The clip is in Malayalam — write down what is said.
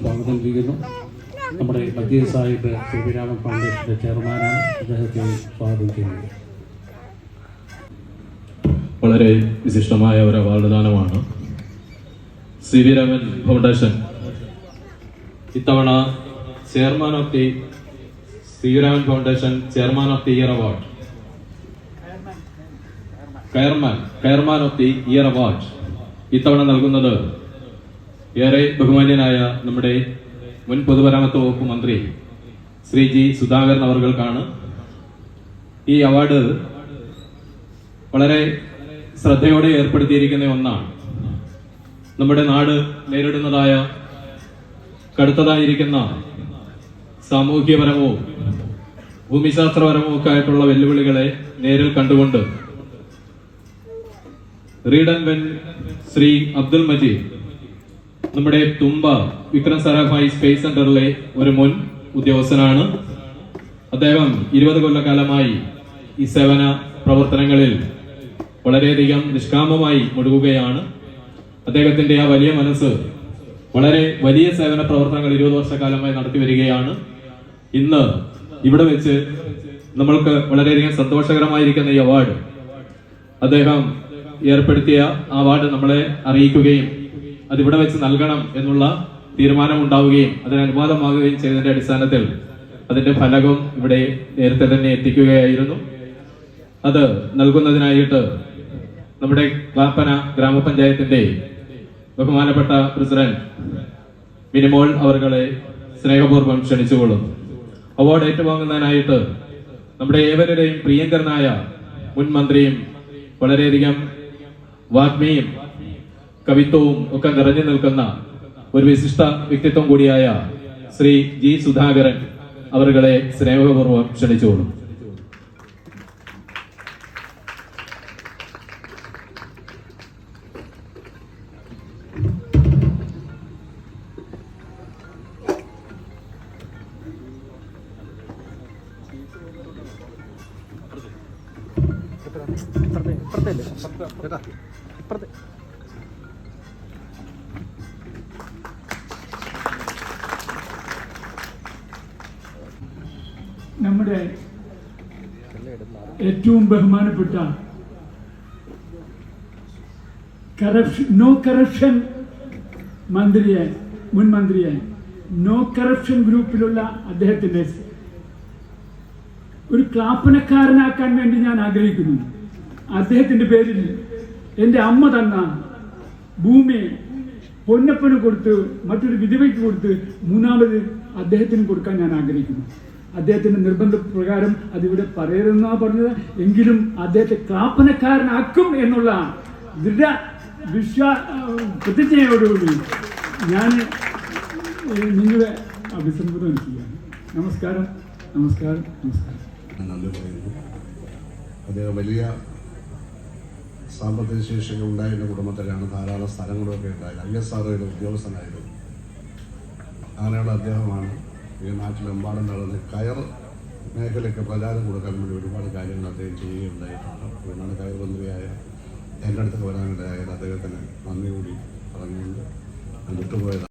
സ്വാഗതം ചെയ്യുന്നു. നമ്മുടെ മധ്യ സാഹിബ് ശ്രീരാമൻ ഫൗണ്ടേഷന്റെ ചെയർമാനാണ് അദ്ദേഹത്തെ സ്വാഗതം ചെയ്യുന്നത് വളരെ വിശിഷ്ടമായ ഒരു അവാർഡ് ദാനമാണ് സി വി രാമൻ ഫൗണ്ടേഷൻ. ഇത്തവണ chairman of the C V Raman foundation chairman of the year award. Chairman chairman of the year award. ഇത്തവണ നൽകുന്നത് ഏറെ ബഹുമാന്യനായ നമ്മുടെ മുൻ പൊതുമരാമത്ത് വകുപ്പ് മന്ത്രി ശ്രീ ജി സുധാകരൻ അവർക്കാണ് ഈ അവാർഡ് വളരെ ശ്രദ്ധയോടെ ഏർപ്പെടുത്തിയിരിക്കുന്ന ഒന്നാണ്. നമ്മുടെ നാട് നേരിടുന്നതായ കടുത്തതായിരിക്കുന്ന സാമൂഹ്യപരമോ ഭൂമിശാസ്ത്രപരമോ ഒക്കെ ആയിട്ടുള്ള വെല്ലുവിളികളെ നേരിൽ കണ്ടുകൊണ്ട് റീഡൻ വെൻ ശ്രീ അബ്ദുൽ മജീദ് നമ്മുടെ തുമ്പ വിക്രം സാരാഭായ് സ്പേസ് സെന്ററിലെ ഒരു മുൻ ഉദ്യോഗസ്ഥനാണ്. അദ്ദേഹം ഇരുപത് കൊല്ലക്കാലമായി ഈ സേവന പ്രവർത്തനങ്ങളിൽ വളരെയധികം നിഷ്കാമമായി മുഴുകുകയാണ്. അദ്ദേഹത്തിന്റെ ആ വലിയ മനസ്സ് വളരെ വലിയ സേവന പ്രവർത്തനങ്ങൾ ഇരുപത് വർഷക്കാലമായി നടത്തി വരികയാണ്. ഇന്ന് ഇവിടെ വെച്ച് നമ്മൾക്ക് വളരെയധികം സന്തോഷകരമായിരിക്കുന്ന ഈ അവാർഡ് അദ്ദേഹം ഏർപ്പെടുത്തിയ ആ അവാർഡ് നമ്മളെ അറിയിക്കുകയും അതിവിടെ വെച്ച് നൽകണം എന്നുള്ള തീരുമാനം ഉണ്ടാവുകയും അതിന് അനുവാദമാകുകയും ചെയ്തതിന്റെ അടിസ്ഥാനത്തിൽ അതിന്റെ ഫലകം ഇവിടെ നേരത്തെ തന്നെ എത്തിക്കുകയായിരുന്നു. അത് നൽകുന്നതിനായിട്ട് നമ്മുടെ ക്ലാപ്പന ഗ്രാമപഞ്ചായത്തിന്റെ ബഹുമാനപ്പെട്ട പ്രസിഡന്റ് മിനിമോൾ അവർകളെ സ്നേഹപൂർവം ക്ഷണിച്ചുകൊള്ളും. അവാർഡ് ഏറ്റുവാങ്ങുന്നതിനായിട്ട് നമ്മുടെ ഏവരുടെയും പ്രിയങ്കരനായ മുൻ മന്ത്രിയും വളരെയധികം വാഗ്മിയും കവിത്വവും ഒക്കെ നിറഞ്ഞു നിൽക്കുന്ന ഒരു വിശിഷ്ട വ്യക്തിത്വം കൂടിയായ ശ്രീ ജി സുധാകരൻ അവരുകളെ സ്നേഹപൂർവം ക്ഷണിച്ചുകൊള്ളും. നമ്മുടെ ഏറ്റവും ബഹുമാനപ്പെട്ട കറപ്ഷൻ നോ കറപ്ഷൻ മന്ത്രിയായി മുൻ മന്ത്രിയായി. നോ കറപ്ഷൻ ഗ്രൂപ്പിലുള്ള അദ്ദേഹത്തിന്റെ ഒരു ക്ലാപ്പനക്കാരനാക്കാൻ വേണ്ടി ഞാൻ ആഗ്രഹിക്കുന്നു. അദ്ദേഹത്തിന്റെ പേരിൽ എന്റെ അമ്മ തന്ന ഭൂമി പൊന്നപ്പന് കൊടുത്ത് മറ്റൊരു വിധവയ്ക്ക് കൊടുത്ത് മൂന്നാമത് അദ്ദേഹത്തിന് കൊടുക്കാൻ ഞാൻ ആഗ്രഹിക്കുന്നു. അദ്ദേഹത്തിന്റെ നിർബന്ധപ്രകാരം അതിവിടെ പറയരുതെന്നാണ് പറഞ്ഞത്. എങ്കിലും അദ്ദേഹത്തെ കാപ്പനക്കാരനാക്കും എന്നുള്ള ദൃഢ വിശ്വാ പ്രതിജ്ഞയോടുകൂടി ഞാൻ നിങ്ങളെ അഭിസംബോധന ചെയ്യുകയാണ്. നമസ്കാരം നമസ്കാരം നമസ്കാരം. നന്ദി പറയുന്നു. അദ്ദേഹം വലിയ സാമ്പത്തിക ശേഷിയൊക്കെ ഉണ്ടായിരുന്ന കുടുംബത്തിലാണ് ധാരാളം സ്ഥലങ്ങളൊക്കെ ഉണ്ടായത്. ഐ എസ് ആർഒയുടെ ഉദ്യോഗസ്ഥനായിരുന്നു. അങ്ങനെയുള്ള അദ്ദേഹമാണ്. ഈ നാട്ടിലെമ്പാടും നടന്ന് കയർ മേഖലയ്ക്ക് പ്രചാരം കൊടുക്കാൻ വേണ്ടി ഒരുപാട് കാര്യങ്ങൾ അദ്ദേഹം ചെയ്യുകയുണ്ടായിട്ടുണ്ട്. അതുകൊണ്ടാണ് കയർ മന്ത്രിയായ എന്റെ അടുത്ത് വരാനിടയായത് അദ്ദേഹത്തിന് നന്ദി കൂടി പറഞ്ഞുകൊണ്ട് വിട്ടുപോയത്